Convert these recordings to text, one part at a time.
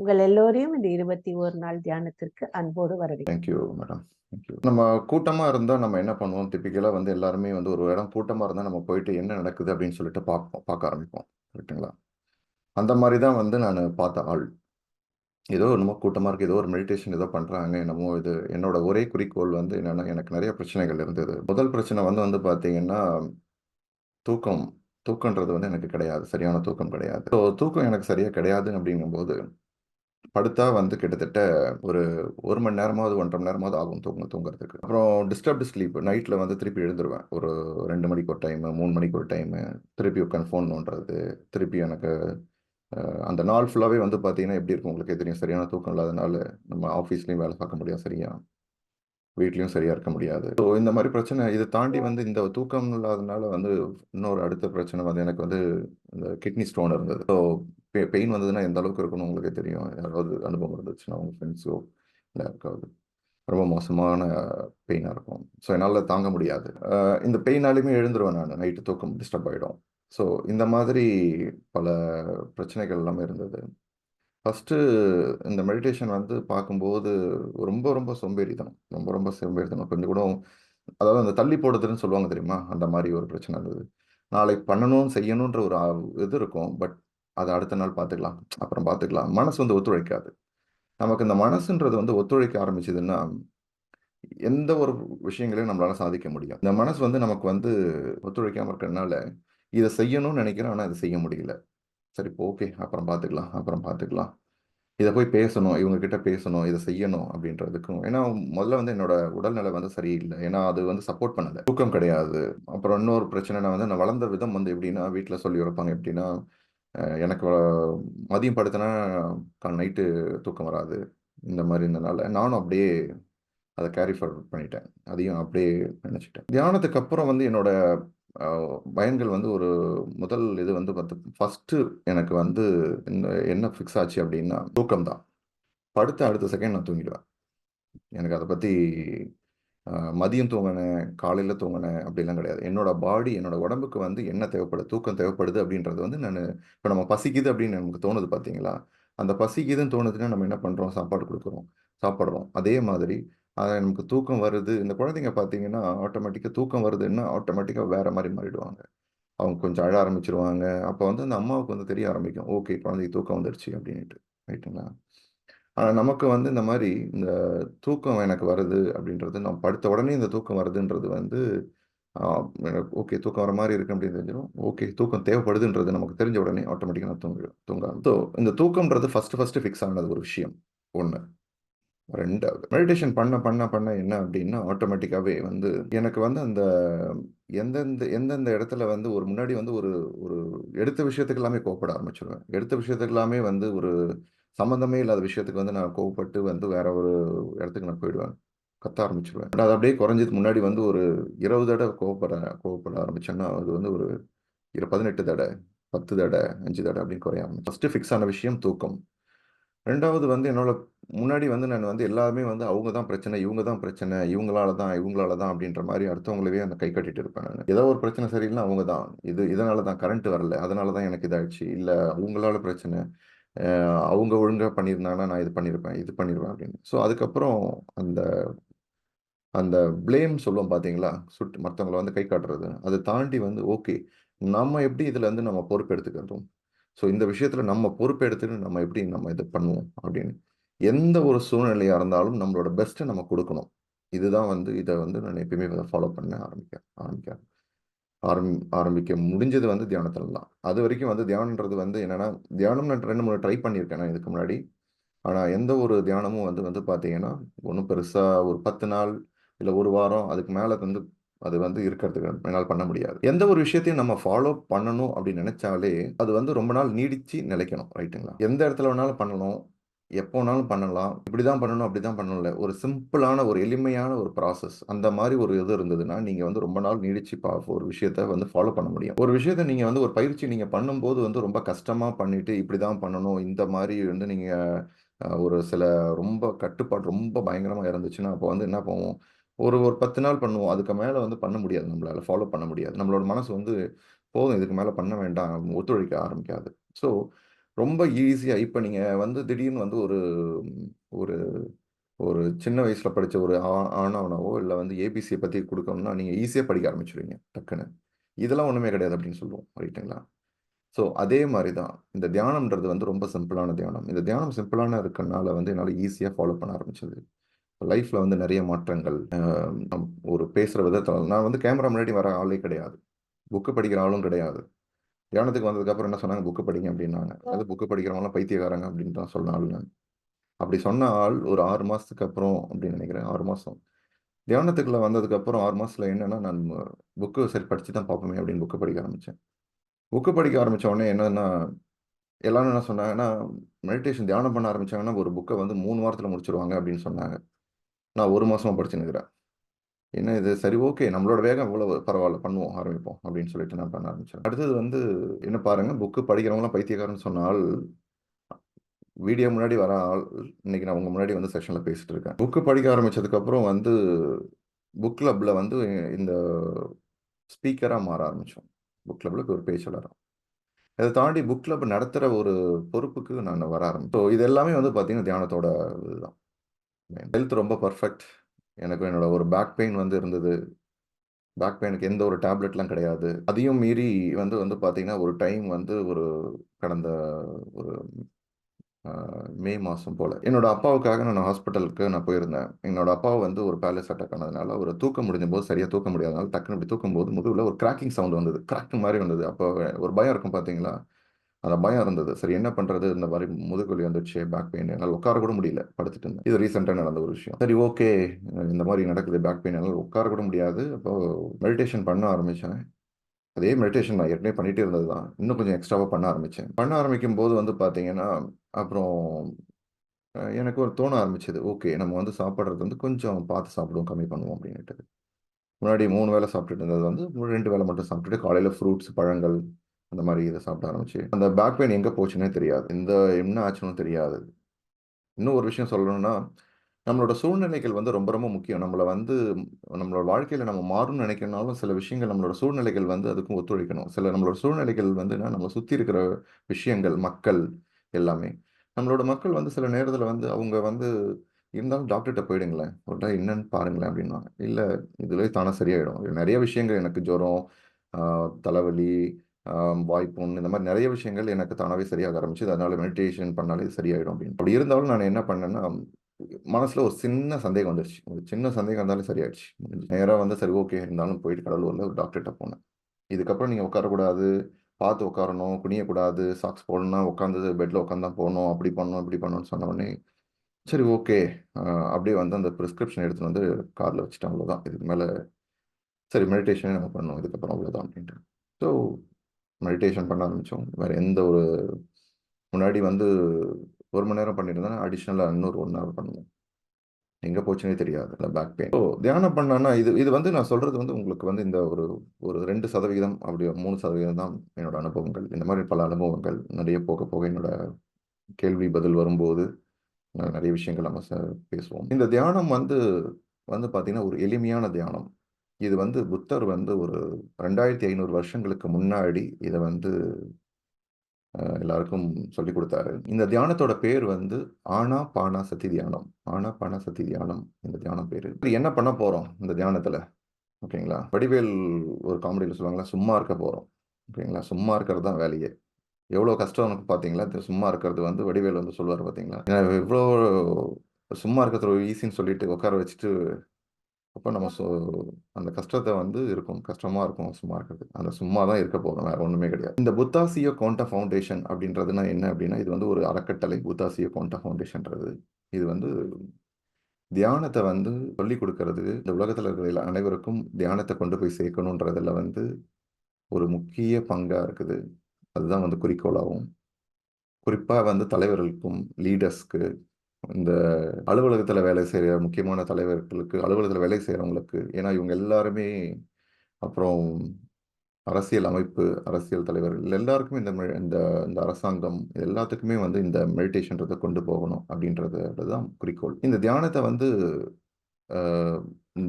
உங்கள் எல்லோரையும் இந்த இருபத்தி ஒரு நாள் தியானத்திற்கு அன்போடு வரவேன் தேங்க்யூ மேடம் நம்ம கூட்டமா இருந்தா நம்ம என்ன பண்ணுவோம்? டிப்பிக்கலா வந்து எல்லாருமே வந்து ஒரு இடம் கூட்டமா இருந்தா நம்ம போயிட்டு என்ன நடக்குது அப்படின்னு சொல்லிட்டு பார்ப்போம் பார்க்க ஆரம்பிப்போம். கரெக்டுங்களா அந்த மாதிரி தான் வந்து நான் பார்த்த ஆள். ஏதோ என்னமோ கூட்டமா இருக்கு ஏதோ ஒரு மெடிடேஷன் ஏதோ பண்றாங்க என்னமோ இது. என்னோட ஒரே குறிக்கோள் வந்து என்னன்னா எனக்கு நிறைய பிரச்சனைகள் இருந்தது. முதல் பிரச்சனை வந்து வந்து பார்த்தீங்கன்னா தூக்கம். தூக்கன்றது வந்து எனக்கு கிடையாது. சரியான தூக்கம் கிடையாது. ஸோ தூக்கம் எனக்கு சரியா கிடையாது அப்படிங்கும்போது படுத்தா வந்து கிட்டத்தட்ட ஒரு ஒரு மணி நேரமாவது ஒன்றரை மணி நேரமாவது ஆகும் தூங்க தூங்குறதுக்கு. அப்புறம் டிஸ்டர்ப்டு ஸ்லீப் நைட்டில் வந்து திருப்பி எழுந்துருவேன். ஒரு ரெண்டு மணிக்கு ஒரு டைமு மூணு மணிக்கு ஒரு டைமு திருப்பி உட்காந்து ஃபோன் நோண்டுறது திருப்பி எனக்கு அந்த நாள் ஃபுல்லாகவே வந்து பார்த்தீங்கன்னா எப்படி இருக்கும் உங்களுக்கே தெரியும். சரியான தூக்கம் இல்லாதனால நம்ம ஆஃபீஸ்லேயும் வேலை பார்க்க முடியாது சரியா. வீட்லேயும் சரியாக இருக்க முடியாது. ஸோ இந்த மாதிரி பிரச்சனை இதை தாண்டி வந்து இந்த தூக்கம் இல்லாதனால வந்து இன்னொரு அடுத்த பிரச்சனை வந்து எனக்கு வந்து இந்த கிட்னி ஸ்டோன் இருந்தது. ஸோ பெயின் வந்ததுன்னா எந்த அளவுக்கு இருக்கும்னு உங்களுக்கே தெரியும். யாராவது அனுபவம் இருந்துச்சுன்னா உங்கள் ஃப்ரெண்ட்ஸோ இல்லை யாருக்காவது ரொம்ப மோசமான பெயினாக இருக்கும். ஸோ என்னால் தாங்க முடியாது. இந்த பெயினாலையுமே எழுந்துருவேன் நான். நைட்டு தூக்கம் டிஸ்டர்ப் ஆகிடும் ஸோ இந்த மாதிரி பல பிரச்சனைகள் எல்லாமே இருந்தது. ஃபஸ்ட்டு இந்த மெடிடேஷன் வந்து பார்க்கும்போது ரொம்ப ரொம்ப சோம்பேறித்தனம். ரொம்ப ரொம்ப சோம்பேறித்தனம். கொஞ்சம் கூட அதாவது அந்த தள்ளி போடுறதுன்னு சொல்லுவாங்க தெரியுமா? அந்த மாதிரி ஒரு பிரச்சனை இருந்தது. நாளைக்கு பண்ணணும் செய்யணுன்ற ஒரு ஆ- இது இருக்கும். பட் அதை அடுத்த நாள் பார்த்துக்கலாம் அப்புறம் பார்த்துக்கலாம் மனசு வந்து ஒத்துழைக்காது. நமக்கு இந்த மனசுன்றது வந்து ஒத்துழைக்க ஆரம்பிச்சதுன்னா எந்த ஒரு விஷயங்களையும் நம்மளால சாதிக்க முடியும். இந்த மனசு வந்து நமக்கு வந்து ஒத்துழைக்காம இருக்கிறதுனால இதை செய்யணும்னு நினைக்கிறேன் ஆனால் இதை செய்ய முடியல. சரி ஓகே அப்புறம் பார்த்துக்கலாம் அப்புறம் பார்த்துக்கலாம் இதை போய் பேசணும் இவங்க கிட்ட பேசணும் இதை செய்யணும் அப்படின்றதுக்கும். ஏன்னா முதல்ல வந்து என்னோட உடல்நிலை வந்து சரியில்லை. ஏன்னா அது வந்து சப்போர்ட் பண்ணலை. தூக்கம் கிடையாது. அப்புறம் இன்னொரு பிரச்சனை வந்து நான் வளர்ந்த விதம் வந்து எப்படின்னா வீட்டில் சொல்லி வைப்பாங்க எப்படின்னா எனக்கு மதியம் படுத்தினா நைட்டு தூக்கம் வராது. இந்த மாதிரி இருந்தனால நானும் அப்படியே அதை கேரி ஃபார்வர்ட் பண்ணிட்டேன். அதையும் அப்படியே நினச்சிட்டேன் தியானத்துக்கு அப்புறம் வந்து என்னோட பயன்கள் வந்து ஒரு முதல் இது வந்து பார்த்து ஃபஸ்ட்டு எனக்கு வந்து என்ன ஃபிக்ஸ் ஆச்சு அப்படின்னா தூக்கம் தான் படுத்த அடுத்த செகண்ட் நான் தூங்கிடுவேன். எனக்கு அதை பற்றி மதியம் தூங்கினேன் காலையில் தூங்கினேன் அப்படிலாம் கிடையாது. என்னோட பாடி என்னோட உடம்புக்கு வந்து என்ன தேவைப்படுது தூக்கம் தேவைப்படுது அப்படின்றது வந்து நான் இப்போ நம்ம பசிக்குது அப்படின்னு நமக்கு தோணுது பார்த்தீங்களா? அந்த பசிக்குதுன்னு தோணுதுன்னா நம்ம என்ன பண்ணுறோம் சாப்பாடு கொடுக்குறோம். சாப்பிட்றோம். அதே மாதிரி அது நமக்கு தூக்கம் வருது. இந்த குழந்தைங்க பார்த்தீங்கன்னா ஆட்டோமேட்டிக்காக தூக்கம் வருதுன்னா ஆட்டோமேட்டிக்காக வேற மாதிரி மாறிடுவாங்க. அவங்க கொஞ்சம் அழ ஆரம்பிச்சிருவாங்க. அப்போ வந்து அந்த அம்மாவுக்கு வந்து தெரிய ஆரம்பிக்கும். ஓகே குழந்தைக்கு தூக்கம் வந்துடுச்சு அப்படின்ட்டு ரைட்டுங்களா? ஆனால் நமக்கு வந்து இந்த மாதிரி இந்த தூக்கம் எனக்கு வருது அப்படின்றது நான் படுத்த உடனே இந்த தூக்கம் வருதுன்றது வந்து ஆஹ், எனக்கு ஓகே தூக்கம் வர மாதிரி இருக்கு அப்படின்னு தெரிஞ்சிடும். ஓகே தூக்கம் தேவைப்படுதுன்றது நமக்கு தெரிஞ்ச உடனே ஆட்டோமேட்டிக்காக நான் தூங்க தூங்க ஸோ இந்த தூக்கம்ன்றது ஃபர்ஸ்ட் ஃபஸ்ட்டு ஃபிக்ஸ் ஆனது ஒரு விஷயம். ஒன்று ரெண்டாவது மெடிடேஷன் பண்ண பண்ண பண்ண என்ன அப்படின்னா ஆட்டோமேட்டிக்காகவே வந்து எனக்கு வந்து அந்த எந்தெந்த எந்தெந்த இடத்துல வந்து ஒரு முன்னாடி வந்து ஒரு ஒரு எடுத்த விஷயத்துக்கு எல்லாமே கோப்பட ஆரம்பிச்சிருவேன். எடுத்த விஷயத்துக்கு எல்லாமே வந்து ஒரு சம்மந்தமே இல்லாத விஷயத்துக்கு வந்து நான் கோவப்பட்டு வந்து வேற ஒரு இடத்துக்கு நான் போயிடுவேன். கத்த ஆரம்பிச்சிருவேன். அது அப்படியே குறைஞ்சது முன்னாடி வந்து ஒரு இருபது தடவை கோவப்பட கோவப்பட ஆரம்பிச்சேன்னா அது வந்து ஒரு இரு பதினெட்டு தடை பத்து தடை அஞ்சு தடை அப்படின்னு குறைய ஆரம்பிச்சு. ஃபஸ்ட்டு ஃபிக்ஸ் ஆன விஷயம் தூக்கம். ரெண்டாவது வந்து என்னோட முன்னாடி வந்து நான் வந்து எல்லாருமே வந்து அவங்க தான் பிரச்சனை இவங்க தான் பிரச்சனை இவங்களால தான் இவங்களால தான் அப்படின்ற மாதிரி அடுத்தவங்களவே அந்த கை கட்டிட்டு இருப்பேன் நான். ஏதோ ஒரு பிரச்சனை சரியில்லை அவங்க தான். இது இதனால தான் கரண்ட் வரல. அதனால தான் எனக்கு இதாகிடுச்சு இல்லை அவங்களால பிரச்சனை. அவங்க ஒழுங்காக பண்ணியிருந்தாங்கன்னா நான் இது பண்ணியிருப்பேன் இது பண்ணிடுவேன் அப்படின்னு. ஸோ அதுக்கப்புறம் அந்த அந்த ப்ளேம் சொல்லுவோம் பார்த்தீங்களா சுட்டு மற்றவங்கள வந்து கை காட்டுறது. அதை தாண்டி வந்து ஓகே நம்ம எப்படி இதுலேருந்து நம்ம பொறுப்பு எடுத்துக்கிறதும்? ஸோ இந்த விஷயத்தில் நம்ம பொறுப்பு எடுத்துக்கிட்டு நம்ம எப்படி நம்ம இதை பண்ணுவோம் அப்படின்னு. எந்த ஒரு சூழ்நிலையாக இருந்தாலும் நம்மளோட பெஸ்ட்டை நம்ம கொடுக்கணும். இதுதான் வந்து இதை வந்து நான் எப்பயுமே ஃபாலோ பண்ண ஆரம்பிக்க ஆரம்பிக்க ஆரம்பி ஆரம்பிக்க முடிஞ்சது வந்து தியானத்தில் தான். அது வரைக்கும் வந்து தியானன்றது வந்து என்னென்னா தியானம் நான் ரெண்டு மூணு ட்ரை பண்ணியிருக்கேன் நான் இதுக்கு முன்னாடி. ஆனால் எந்த ஒரு தியானமும் வந்து வந்து பார்த்தீங்கன்னா ஒன்றும் பெருசாக ஒரு பத்து நாள் இல்லை ஒரு வாரம் அதுக்கு மேலே வந்து அது வந்து இருக்கிறதுக்கு என்னால் பண்ண முடியாது. எந்த ஒரு விஷயத்தையும் நம்ம ஃபாலோ பண்ணணும் அப்படின்னு நினைச்சாலே அது வந்து ரொம்ப நாள் நீடிச்சு நிலைக்கணும் ரைட்டுங்களா எந்த இடத்துல வேணாலும் பண்ணணும். எப்போ வேணாலும் பண்ணலாம். இப்படிதான் பண்ணணும் அப்படி தான் பண்ணணும்ல. ஒரு சிம்பிளான ஒரு எளிமையான ஒரு ப்ராசஸ் அந்த மாதிரி ஒரு இது இருந்ததுன்னா நீங்கள் வந்து ரொம்ப நாள் நீடிச்சு பா ஒரு விஷயத்த வந்து ஃபாலோ பண்ண முடியும். ஒரு விஷயத்த நீங்கள் வந்து ஒரு பயிற்சி நீங்கள் பண்ணும்போது வந்து ரொம்ப கஷ்டமா பண்ணிட்டு இப்படிதான் பண்ணணும் இந்த மாதிரி வந்து நீங்கள் ஒரு சில ரொம்ப கட்டுப்பாடு ரொம்ப பயங்கரமாக இருந்துச்சுன்னா அப்போ வந்து என்ன போவோம் ஒரு ஒரு பத்து நாள் பண்ணுவோம். அதுக்கு மேலே வந்து பண்ண முடியாது நம்மளால் ஃபாலோ பண்ண முடியாது. நம்மளோட மனசு வந்து போதும் இதுக்கு மேலே பண்ண வேண்டாம் ஒத்துழைக்க ஆரம்பிக்காது. ஸோ ரொம்ப ஈஸியாக இப்போ நீங்கள் வந்து திடீர்னு வந்து ஒரு ஒரு ஒரு சின்ன வயசில் படித்த ஒரு ஆ ஆணவனாவோ இல்லை வந்து ஏபிசியை பற்றி கொடுக்கணும்னா நீங்கள் ஈஸியாக படிக்க ஆரம்பிச்சுருவீங்க டக்குன்னு. இதெல்லாம் ஒன்றுமே கிடையாது அப்படின்னு சொல்லுவோம். ரைட்டுங்களா? ஸோ அதே மாதிரி தான். இந்த தியானம்ன்றது வந்து ரொம்ப சிம்பிளான தியானம். இந்த தியானம் சிம்பிளான இருக்கனால வந்து என்னால் ஈஸியாக ஃபாலோ பண்ண ஆரம்பிச்சது. லைஃப்பில் வந்து நிறைய மாற்றங்கள். ஒரு பேசுகிற விதத்துல நான் வந்து கேமரா முன்னாடி வர ஆளே கிடையாது. புக்கு படிக்கிற ஆளும் கிடையாது. தியானத்துக்கு வந்ததுக்கப்புறம் என்ன சொன்னாங்க, புக் படிங்க அப்படின்னாங்க. அதாவது புக் படிக்கிறவங்கலாம் பைத்தியக்காரங்க அப்படின்னு தான் சொன்ன ஆள் நான். அப்படி சொன்ன ஆள் ஒரு 6 மாசத்துக்கு அப்புறம் அப்படின்னு நினைக்கிறேன். 6 மாசம். தியானத்துக்குள்ள வந்ததுக்கப்புறம் 6 மாசத்துல என்னன்னா, நான் புக்கு சரி படிச்சு தான் பார்ப்போமே அப்படின்னு புக் படிக்க ஆரம்பிச்சேன். புக் படிக்க ஆரம்பிச்ச உடனே என்னன்னா, எல்லாரும் என்ன சொன்னாங்கன்னா, மெடிடேஷன் தியானம் பண்ண ஆரம்பிச்சாங்கன்னா, ஒரு புக்க வந்து 3 வாரத்துல முடிச்சுருவாங்க அப்படின்னு சொன்னாங்க. நான் 1 மாசமா படிச்சுன்னு இருக்கிறேன். என்ன இது சரி ஓகே. நம்மளோட வேகம் இவ்வளவு பரவாயில்ல பண்ணுவோம், ஆரம்பிப்போம் அப்படின்னு சொல்லிட்டு நான் பண்ண ஆரம்பிச்சேன். அடுத்தது வந்து என்ன பாருங்க, புக்கு படிக்கிறவங்களாம் பைத்தியக்காரன்னு சொன்னால் வீடியோ முன்னாடி வர ஆள், இன்னைக்கு நான் உங்க முன்னாடி வந்து செஷன்ல பேசிட்டு இருக்கேன். புக்கு படிக்க ஆரம்பிச்சதுக்கப்புறம் வந்து புக் கிளப்ல வந்து இந்த ஸ்பீக்கரா மாற ஆரம்பிச்சோம். புக் கிளப்ல ஒரு பேச்சாளரா. இதை தாண்டி புக் கிளப் நடத்துகிற ஒரு பொறுப்புக்கு நான் வர ஆரம்பிச்சேன். ஸோ இது எல்லாமே வந்து பார்த்தீங்கன்னா, தியானத்தோட இதுதான். ஹெல்த் ரொம்ப பர்ஃபெக்ட் எனக்கு என்னோட ஒரு பேக் பெயின் வந்து இருந்தது. பேக் பெயினுக்கு எந்த ஒரு டேப்லெட்லாம் கிடையாது. அதையும் மீறி வந்து வந்து பார்த்தீங்கன்னா, ஒரு டைம் வந்து ஒரு கடந்த ஒரு மே மாதம் போல் என்னோட அப்பாவுக்காக நான் ஹாஸ்பிட்டலுக்கு நான் போயிருந்தேன். என்னோட அப்பா வந்து ஒரு பேலஸ் அட்டாக் ஆனதுனால, ஒரு தூக்க முடிஞ்சபோது சரியாக தூக்க முடியாதனால, டக்குன்னு இப்படி தூக்கும்போது முதுகுல ஒரு கிராக்கிங் சவுண்ட் வந்தது. கிராக்கிங் மாதிரி வந்தது. அப்போ ஒரு பயம் இருக்கும் பார்த்தீங்களா? அந்த பயம் இருந்தது. சரி என்ன பண்றது? இந்த மாதிரி முதுகுலி வந்துச்சு பேக் பெயின். என்னால் உட்கார கூட முடியல. படுத்துட்டு இருந்தேன். இது ரீசெண்டாக நடந்த ஒரு விஷயம். சரி ஓகே. இந்த மாதிரி நடக்குது பேக் பெயின். என்னால் உட்கார கூட முடியாது. அப்போ மெடிடேஷன் பண்ண ஆரம்பிச்சேன். அதே மெடிடேஷன் நான் ஏற்கனவே பண்ணிகிட்டே இருந்தது தான். இன்னும் கொஞ்சம் எக்ஸ்ட்ராவாக பண்ண ஆரம்பிச்சேன். பண்ண ஆரம்பிக்கும்போது வந்து பார்த்தீங்கன்னா, அப்புறம் எனக்கு ஒரு தோண ஆரம்பிச்சது. ஓகே நம்ம வந்து சாப்பிட்றது வந்து கொஞ்சம் பார்த்து சாப்பிடுவோம், கம்மி பண்ணுவோம் அப்படின்ட்டு முன்னாடி மூணு வேலை சாப்பிட்டுட்டு இருந்தது வந்து ரெண்டு வேலை மட்டும் சாப்பிட்டுட்டு, காலையில் ஃப்ரூட்ஸ், பழங்கள் அந்த மாதிரி இதை சாப்பிட ஆரம்பிச்சு, அந்த பேக் பெயின் எங்கே போச்சுன்னே தெரியாது. இந்த என்ன ஆச்சுன்னு தெரியாது. இன்னும் ஒரு விஷயம் சொல்லணும்னா, நம்மளோட சூழ்நிலைகள் வந்து ரொம்ப ரொம்ப முக்கியம். நம்மளை வந்து நம்மளோட வாழ்க்கையில் நம்ம மாறும்னு நினைக்கிறனாலும், சில விஷயங்கள் நம்மளோட சூழ்நிலைகள் வந்து அதுக்கும் ஒத்துழைக்கணும். சில நம்மளோட சூழ்நிலைகள் வந்துனா, நம்ம சுற்றி இருக்கிற விஷயங்கள், மக்கள் எல்லாமே. நம்மளோட மக்கள் வந்து சில நேரத்தில் வந்து அவங்க வந்து இருந்தாலும் டாக்டர்கிட்ட போயிடுங்களேன். ஒரு என்னன்னு பாருங்களேன் அப்படின்னுவாங்க. இல்லை இதுலேயே தானே சரியாயிடும். நிறைய விஷயங்கள் எனக்கு ஜுரம், தலைவலி, வாய்ப்பு வாய்ப்புண் இந்த மாதிரி நிறைய விஷயங்கள் எனக்கு தானாவே சரியாக ஆரம்பிச்சது. அதனால மெடிடேஷன் பண்ணாலே சரியாயிடும் அப்படின்னு. அப்படி இருந்தாலும் நான் என்ன பண்ணேன்னா, மனசுல ஒரு சின்ன சந்தேகம் வந்துருச்சு. ஒரு சின்ன சந்தேகம் இருந்தாலும் சரியாயிடுச்சு. நேராக வந்து சரி ஓகே இருந்தாலும் போயிட்டு கடலூர்ல ஒரு டாக்டர்கிட்ட போனேன். இதுக்கப்புறம் நீங்க உட்காரக்கூடாது. பார்த்து உட்காரணும். குனியக்கூடாது. சாக்ஸ் போடணும்னா உட்காந்து பெட்ல உட்காந்து தான் அப்படி பண்ணணும், இப்படி பண்ணணும்னு சொன்ன உடனே, சரி ஓகே. அப்படியே வந்து அந்த ப்ரிஸ்கிரிப்ஷன் எடுத்துட்டு வந்து கார்ல வச்சுட்டேன் அவ்வளோதான். இதுக்கு மேல சரி மெடிடேஷனே நம்ம பண்ணணும் இதுக்கப்புறம் அவ்வளோதான் அப்படின்ட்டு. ஸோ மெடிடேஷன் பண்ண ஆரம்பித்தோம் வேறு எந்த ஒரு முன்னாடி வந்து ஒரு மணி நேரம் பண்ணியிருந்தேன். அடிஷ்னலாக இன்னொரு ஒன் ஹவர் பண்ணுவேன். எங்கே போச்சுனே தெரியாது. இல்லை பேக் பெயின். ஸோ தியானம் பண்ணேன்னா இது இது வந்து நான் சொல்கிறது வந்து உங்களுக்கு வந்து இந்த ஒரு ஒரு ரெண்டு சதவிகிதம் அப்படி மூணு சதவிகிதம் தான் என்னோட அனுபவங்கள். இந்த மாதிரி பல அனுபவங்கள் நிறைய போக போக என்னோட கேள்வி பதில் வரும்போது, நிறைய விஷயங்கள் நம்ம பேசுவோம். இந்த தியானம் வந்து வந்து பார்த்திங்கன்னா ஒரு எளிமையான தியானம். இது வந்து புத்தர் வந்து ஒரு 2500 வருஷங்களுக்கு முன்னாடி இதை வந்து எல்லாருக்கும் சொல்லிக் கொடுத்தாரு இந்த தியானத்தோட பேர் வந்து ஆனாபானாசதி தியானம். ஆனாபானாசதி தியானம் இந்த தியானம் பேர் என்ன பண்ண போறோம் இந்த தியானத்துல? ஓகேங்களா? வடிவேல் ஒரு காமெடியில் சொல்லுவாங்களா சும்மா இருக்க போறோம். ஓகேங்களா? சும்மா இருக்கிறது தான் வேலையே. எவ்வளோ கஷ்டம் பார்த்தீங்களா? சும்மா இருக்கிறது வந்து வடிவேலு வந்து சொல்லுவார் பார்த்தீங்களா? எவ்வளோ சும்மா இருக்கிறது ஈஸின்னு சொல்லிட்டு உட்கார வச்சுட்டு, அப்போ நம்ம சோ அந்த கஷ்டத்தை வந்து இருக்கும். கஷ்டமா இருக்கும் சும்மா இருக்கிறது. அந்த சும்மா தான் இருக்க போகிறோம் வேற ஒன்றுமே கிடையாது. இந்த புத்தாசியோ கோண்டா ஃபவுண்டேஷன் அப்படின்றதுனா என்ன அப்படின்னா, இது வந்து ஒரு அறக்கட்டளை. புத்தாசியோ கோண்டா ஃபவுண்டேஷன்றது. இது வந்து தியானத்தை வந்து சொல்லிக் கொடுக்கறது இந்த உலகத்தில் இருக்கிற அனைவருக்கும் தியானத்தை கொண்டு போய் சேர்க்கணுன்றதுல வந்து ஒரு முக்கிய பங்காக இருக்குது. அதுதான் வந்து குறிக்கோளாகும். குறிப்பாக வந்து தலைவர்களுக்கும், லீடர்ஸ்க்கு, இந்த அலுவலகத்தில் வேலை செய்கிற முக்கியமான தலைவர்களுக்கு, அலுவலகத்தில் வேலை செய்கிறவங்களுக்கு ஏன்னா இவங்க எல்லாருமே அப்புறம் அரசியல் அமைப்பு, அரசியல் தலைவர்கள் எல்லாருக்குமே இந்த மெ இந்த இந்த அரசாங்கம் எல்லாத்துக்குமே வந்து இந்த மெடிடேஷன்றதை கொண்டு போகணும் அப்படின்றது தான் குறிக்கோள். இந்த தியானத்தை வந்து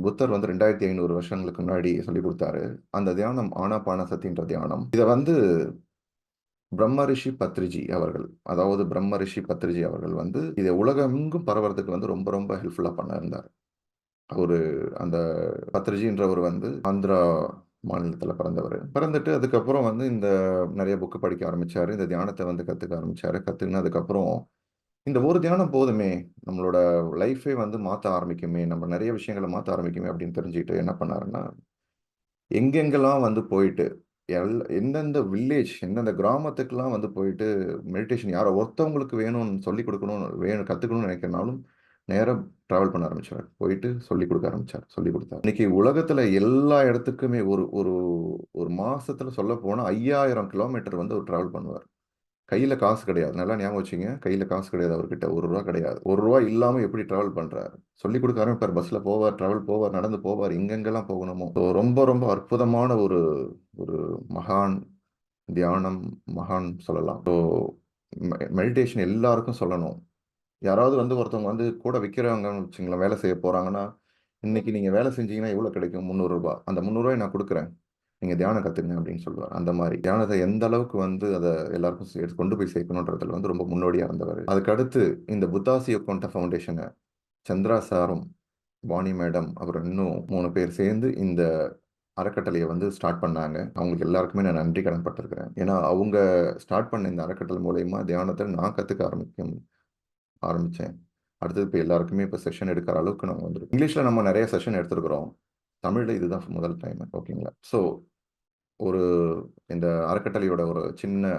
புத்தர் வந்து 2500 வருஷங்களுக்கு முன்னாடி சொல்லிக் கொடுத்தாரு அந்த தியானம் ஆனா ஆனாபானசதின்ற தியானம். இதை வந்து பிரம்ம ரிஷி பத்ரிஜி அவர்கள் அதாவது பிரம்ம ரிஷி பத்ரிஜி அவர்கள் வந்து இதை உலகமெங்கும் பரவறதுக்கு வந்து ரொம்ப ரொம்ப ஹெல்ப்ஃபுல்லாக பண்ணியிருந்தார். அவர் அவரு அந்த பத்ரிஜின்றவர் வந்து ஆந்திரா மாநிலத்தில் பிறந்தவர். பிறந்துட்டு அதுக்கப்புறம் வந்து இந்த நிறைய புக்கு படிக்க ஆரம்பித்தார் இந்த தியானத்தை வந்து கற்றுக்க ஆரம்பித்தார் கற்றுக்கின்னு அதுக்கப்புறம் இந்த ஒரு தியானம் போதுமே நம்மளோட லைஃபே வந்து மாற்ற ஆரம்பிக்குமே நம்ம நிறைய விஷயங்களை மாற்ற ஆரம்பிக்குமே அப்படின்னு தெரிஞ்சுக்கிட்டு என்ன பண்ணாருன்னா எங்கெங்கெல்லாம் வந்து போயிட்டு எல் எந்தெந்த வில்லேஜ் எந்தெந்த கிராமத்துக்கெல்லாம் வந்து போயிட்டு மெடிடேஷன் யாரோ ஒருத்தவங்களுக்கு வேணும்னு சொல்லி கொடுக்கணும் வேணும் கற்றுக்கணும்னு நினைக்கிறனாலும் நேராக ட்ராவல் பண்ண ஆரம்பிச்சார் போயிட்டு சொல்லி கொடுக்க ஆரம்பித்தார் சொல்லி கொடுத்தார். இன்னைக்கு உலகத்தில் எல்லா இடத்துக்குமே ஒரு ஒரு ஒரு மாதத்தில் சொல்ல போனால் ஐயாயிரம் கிலோமீட்டர் வந்து அவர் ட்ராவல் பண்ணுவார். கையில் காசு கிடையாது. நல்லா ஞாபகம் வச்சுங்க கையில் காசு கிடையாது அவர்கிட்ட. ஒரு ரூபா கிடையாது. ஒரு ரூபா இல்லாமல் எப்படி ட்ராவல் பண்ணுறாரு சொல்லி கொடுக்க ஆரம்பிப்பார் பஸ்ஸில் போவார் ட்ராவல் போவார் நடந்து போவார் எங்கெங்கெல்லாம் போகணுமோ? ஸோ ரொம்ப ரொம்ப அற்புதமான ஒரு ஒரு மகான் தியானம் மகான் சொல்லலாம். ஸோ மெடிடேஷன் எல்லாருக்கும் சொல்லணும். யாராவது வந்து ஒருத்தவங்க வந்து கூட விற்கிறவங்கன்னு வச்சுங்களேன் வேலை செய்ய போகிறாங்கன்னா இன்னைக்கு நீங்கள் வேலை செஞ்சீங்கன்னா எவ்வளோ கிடைக்கும்? முந்நூறுரூபா அந்த முந்நூறுரூவாய் நான் கொடுக்குறேன். நீங்கள் தியானம் கற்றுங்க அப்படின்னு சொல்லுவார். அந்த மாதிரி. தியானத்தை எந்த அளவுக்கு வந்து அதை எல்லாருக்கும் சே- கொண்டு போய் சேர்க்கணுன்றதுல வந்து ரொம்ப முன்னோடியாக இருந்தவர். அதுக்கடுத்து இந்த புத்தாசி கொண்ட ஃபவுண்டேஷனை சந்திரா சாரும் வாணி மேடம் அப்புறம் இன்னும் மூணு பேர் சேர்ந்து இந்த அறக்கட்டளையை வந்து ஸ்டார்ட் பண்ணாங்க. அவங்களுக்கு எல்லாருக்குமே நான் நன்றி கடன்பட்டிருக்கிறேன். ஏன்னா அவங்க ஸ்டார்ட் பண்ண இந்த அறக்கட்டளை மூலயமா தியானத்தை நான் கற்றுக்க ஆரம்பிக்கும் ஆரம்பித்தேன் அடுத்தது இப்போ எல்லாருக்குமே இப்போ செஷன் எடுக்கிற அளவுக்கு நம்ம வந்துருக்கோம். இங்கிலீஷில் நம்ம நிறைய செஷன் எடுத்துருக்குறோம். தமிழில் இதுதான் முதல் டைம் ஓகேங்களா? ஸோ ஒரு இந்த அறக்கட்டளையோட ஒரு சின்ன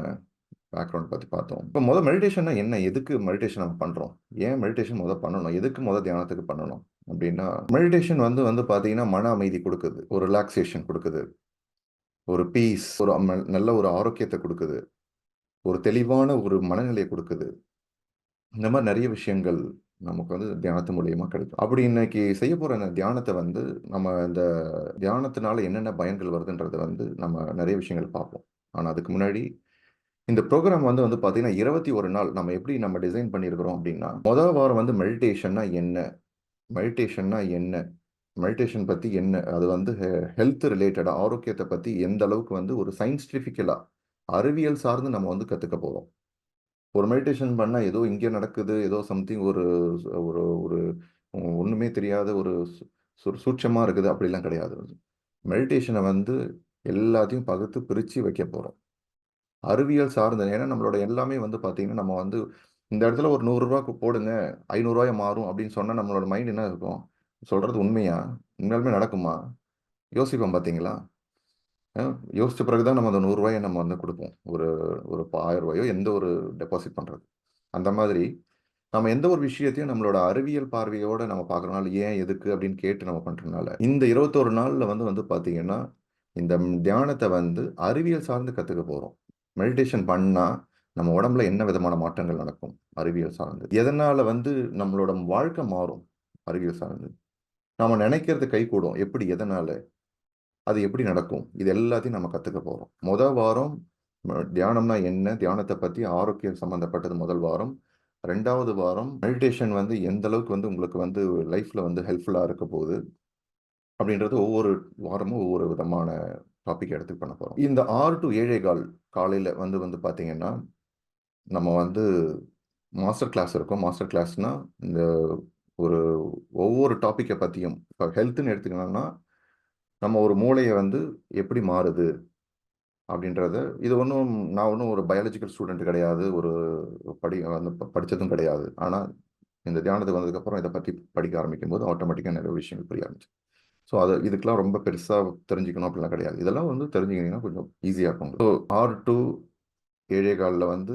பேக்ரவுண்ட் பற்றி பார்த்தோம். இப்போ முதல் மெடிடேஷன்னா என்ன? எதுக்கு மெடிடேஷன் நம்ம பண்ணுறோம் ஏன் மெடிடேஷன் முதல் பண்ணணும்? எதுக்கு முதல் தியானத்துக்கு பண்ணணும்? அப்படின்னா மெடிடேஷன் வந்து வந்து பார்த்தீங்கன்னா மன அமைதி கொடுக்குது. ஒரு ரிலாக்ஸேஷன் கொடுக்குது. ஒரு பீஸ் ஒரு நல்ல ஒரு ஆரோக்கியத்தை கொடுக்குது. ஒரு தெளிவான ஒரு மனநிலையை கொடுக்குது. இந்த மாதிரி நிறைய விஷயங்கள் நமக்கு வந்து தியானத்து மூலியமா கிடைக்கும். அப்படி இன்னைக்கு செய்ய போற இந்த தியானத்தை வந்து நம்ம இந்த தியானத்தினால என்னென்ன பயன்கள் வருதுன்றதை வந்து நம்ம நிறைய விஷயங்கள் பார்ப்போம். ஆனா அதுக்கு முன்னாடி இந்த ப்ரோக்ராம் வந்து வந்து பார்த்தீங்கன்னா இருபத்தி ஒரு நாள் நம்ம எப்படி நம்ம டிசைன் பண்ணியிருக்கிறோம் அப்படின்னா முதல் வாரம் வந்து மெடிடேஷன்னா என்ன? மெடிடேஷன்னா என்ன? மெடிடேஷன் பற்றி என்ன? அது வந்து ஹெல்த் ரிலேட்டடாக ஆரோக்கியத்தை பற்றி எந்த அளவுக்கு வந்து ஒரு சயின்ஸ்டிஃபிக்கலாக அறிவியல் சார்ந்து நம்ம வந்து கற்றுக்க போகிறோம் ஒரு மெடிடேஷன் பண்ணால் ஏதோ இங்கே நடக்குது ஏதோ சம்திங் ஒரு ஒரு ஒரு ஒன்றுமே தெரியாத ஒரு சு- சு- இருக்குது அப்படிலாம் கிடையாது. மெடிடேஷனை வந்து எல்லாத்தையும் பகுத்து பிரித்து வைக்க போகிறோம் அறிவியல் சார்ந்த ஏன்னா நம்மளோட எல்லாமே வந்து பார்த்தீங்கன்னா நம்ம வந்து இந்த இடத்துல ஒரு நூறுரூவா போடுங்க ஐநூறுரூவாயை மாறும் அப்படின்னு சொன்னால் நம்மளோட மைண்ட் என்ன இருக்கும்? சொல்கிறது உண்மையா? உண்மையாலுமே நடக்குமா? யோசிப்போம் பார்த்தீங்களா? யோசித்த யோசிச்ச பிறகு தான் நம்ம அந்த நூறுரூவாயை நம்ம வந்து கொடுப்போம். ஒரு ஒரு ஆயிரம் ரூபாயோ எந்த ஒரு டெபாசிட் பண்ணுறது அந்த மாதிரி நம்ம எந்த ஒரு விஷயத்தையும் நம்மளோட அறிவியல் பார்வையோடு நம்ம பார்க்கறனால ஏன் எதுக்கு அப்படின்னு கேட்டு நம்ம பண்ணுறதுனால இந்த இருபத்தோரு நாளில் வந்து வந்து பார்த்தீங்கன்னா இந்த தியானத்தை வந்து அறிவியல் சார்ந்து கற்றுக்க போகிறோம் மெடிடேஷன் பண்ணால் நம்ம உடம்புல என்ன விதமான மாற்றங்கள் நடக்கும்? அறிவியல் சார்ந்து. எதனால் வந்து நம்மளோட வாழ்க்கை மாறும்? அறிவியல் சார்ந்து. நம்ம நினைக்கிறது கைகூடும் எப்படி? எதனால? அது எப்படி நடக்கும்? இது எல்லாத்தையும் நம்ம கற்றுக்க போகிறோம் முதல் வாரம் தியானம்னா என்ன? தியானத்தை பற்றி ஆரோக்கியம் சம்மந்தப்பட்டது முதல் வாரம். ரெண்டாவது வாரம் மெடிடேஷன் வந்து எந்த அளவுக்கு வந்து உங்களுக்கு வந்து லைஃப்பில் வந்து ஹெல்ப்ஃபுல்லாக இருக்க போகுது அப்படின்றது ஒவ்வொரு வாரமும் ஒவ்வொரு விதமான டாபிக் எடுத்து பண்ண போகிறோம் இந்த ஆறு டு ஏழே கால் காலையில் வந்து வந்து பார்த்தீங்கன்னா நம்ம வந்து மாஸ்டர் கிளாஸ் இருக்கும். மாஸ்டர் கிளாஸ்னால் இந்த ஒரு ஒவ்வொரு டாப்பிக்கை பற்றியும் இப்போ ஹெல்த்துன்னு எடுத்துக்கணும்னா நம்ம ஒரு மூளையை வந்து எப்படி மாறுது? அப்படின்றத இது ஒன்றும் நான் ஒன்றும் ஒரு பயாலஜிக்கல் ஸ்டூடெண்ட் கிடையாது ஒரு படி வந்து ப- கிடையாது. ஆனால் இந்த தியானத்துக்கு வந்ததுக்கப்புறம் இதை பற்றி படிக்க ஆரம்பிக்கும் போது ஆட்டோமேட்டிக்காக நிறைய விஷயங்கள் புரிய ஆரம்பிச்சு. ஸோ அது இதுக்கெலாம் ரொம்ப பெருசாக தெரிஞ்சுக்கணும் அப்படிலாம் கிடையாது. இதெல்லாம் வந்து தெரிஞ்சுக்கிட்டீங்கன்னா கொஞ்சம் ஈஸியாக இருக்கும். ஸோ ஆறு டு ஏழே காலில் வந்து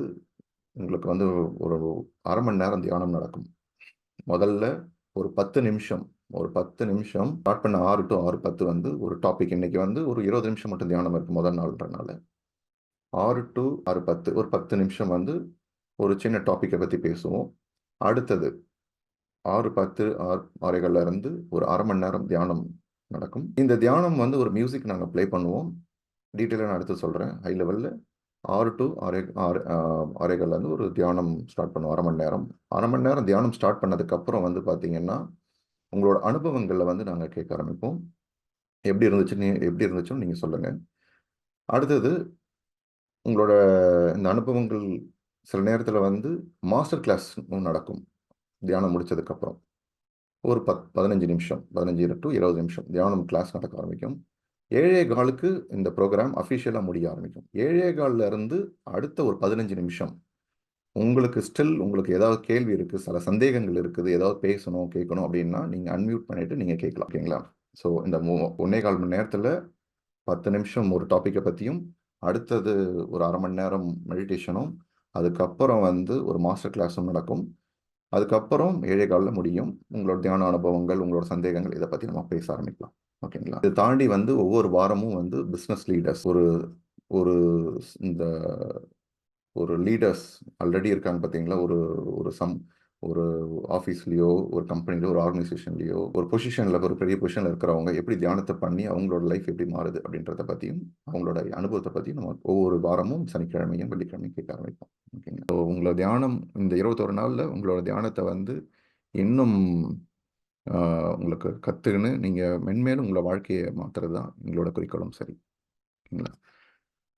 உங்களுக்கு வந்து ஒரு அரை மணி நேரம் தியானம் நடக்கும். முதல்ல ஒரு பத்து நிமிஷம் ஒரு பத்து நிமிஷம் ஸ்டார்ட் பண்ண ஆறு டு ஆறு பத்து வந்து ஒரு டாபிக் இன்னைக்கு வந்து ஒரு இருபது நிமிஷம் மட்டும் தியானம் இருக்கு முதல் நாள்ன்றனால. ஆறு டு ஆறு பத்து ஒரு பத்து நிமிஷம் வந்து ஒரு சின்ன டாப்பிக்கை பற்றி பேசுவோம். அடுத்தது ஆறு பத்து ஆறு ஆறைகள்ல இருந்து ஒரு அரை மணி நேரம் தியானம் நடக்கும். இந்த தியானம் வந்து ஒரு மியூசிக் நாங்கள் ப்ளே பண்ணுவோம். டீட்டெயிலாக நான் அடுத்து சொல்கிறேன் ஹை லெவலில் ஆறு டு அரை ஆறு அறைகள்லேருந்து ஒரு தியானம் ஸ்டார்ட் பண்ணுவோம். அரை மணி நேரம். அரை மணி நேரம் தியானம் ஸ்டார்ட் பண்ணதுக்கப்புறம் வந்து பார்த்தீங்கன்னா உங்களோட அனுபவங்களில் வந்து நாங்கள் கேட்க ஆரம்பிப்போம். எப்படி இருந்துச்சு? நீ எப்படி இருந்துச்சுன்னு நீங்கள் சொல்லுங்கள் அடுத்தது உங்களோட இந்த அனுபவங்கள் சில நேரத்தில் வந்து மாஸ்டர் கிளாஸ் நடக்கும். தியானம் முடிச்சதுக்கப்புறம். ஒரு பத் பதினஞ்சு நிமிஷம் பதினஞ்சு டு இருபது நிமிஷம் தியானம் கிளாஸ் நடக்க ஆரம்பிக்கும். ஏழே காலுக்கு இந்த ப்ரோக்ராம் அஃபிஷியலாக முடிய ஆரம்பிக்கும். ஏழே காலில் இருந்து அடுத்த ஒரு பதினஞ்சு நிமிஷம் உங்களுக்கு ஸ்டில் உங்களுக்கு ஏதாவது கேள்வி இருக்குது சில சந்தேகங்கள் இருக்குது ஏதாவது பேசணும் கேட்கணும் அப்படின்னா நீங்கள் அன்மியூட் பண்ணிவிட்டு நீங்கள் கேட்கலாம் ஓகேங்களா? ஸோ இந்த ஒன்னே கால் மணி நேரத்தில் பத்து நிமிஷம் ஒரு டாப்பிக்கை பற்றியும் அடுத்தது ஒரு அரை மணி நேரம் மெடிடேஷனும் அதுக்கப்புறம் வந்து ஒரு மாஸ்டர் கிளாஸும் நடக்கும். அதுக்கப்புறம் ஏழை காலில் முடியும். உங்களோட தியான அனுபவங்கள் உங்களோட சந்தேகங்கள் இதை பற்றி நம்ம பேச ஆரம்பிக்கலாம் ஓகேங்களா? இது தாண்டி வந்து ஒவ்வொரு வாரமும் வந்து பிஸ்னஸ் லீடர்ஸ் ஒரு ஒரு இந்த ஒரு லீடர்ஸ் ஆல்ரெடி இருக்காங்க பார்த்தீங்களா ஒரு ஒரு சம் ஒரு ஆஃபீஸ்லேயோ ஒரு கம்பெனிலையோ ஒரு ஆர்கனைசேஷன்லேயோ ஒரு பொசிஷனில் ஒரு பெரிய பொசிஷனில் இருக்கிறவங்க எப்படி தியானத்தை பண்ணி அவங்களோட லைஃப் எப்படி மாறுது அப்படின்றத பற்றியும் அவங்களோட அனுபவத்தை பற்றியும் நம்ம ஒவ்வொரு வாரமும் சனிக்கிழமையும் வெள்ளிக்கிழமையும் கேட்க ஆரம்பிப்போம். ஓகேங்களா ஸோ உங்களோட தியானம் இந்த இருபத்தொரு நாளில் உங்களோட தியானத்தை வந்து இன்னும் உங்களுக்கு கற்றுக்குன்னு நீங்கள் மென்மேலும் உங்களோட வாழ்க்கையை மாற்றுறது தான் எங்களோட குறிக்கோளும் சரி. ஓகேங்களா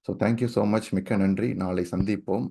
ஸோ தேங்க்யூ ஸோ மச் மிக்க நன்றி. நாளை சந்திப்போம்.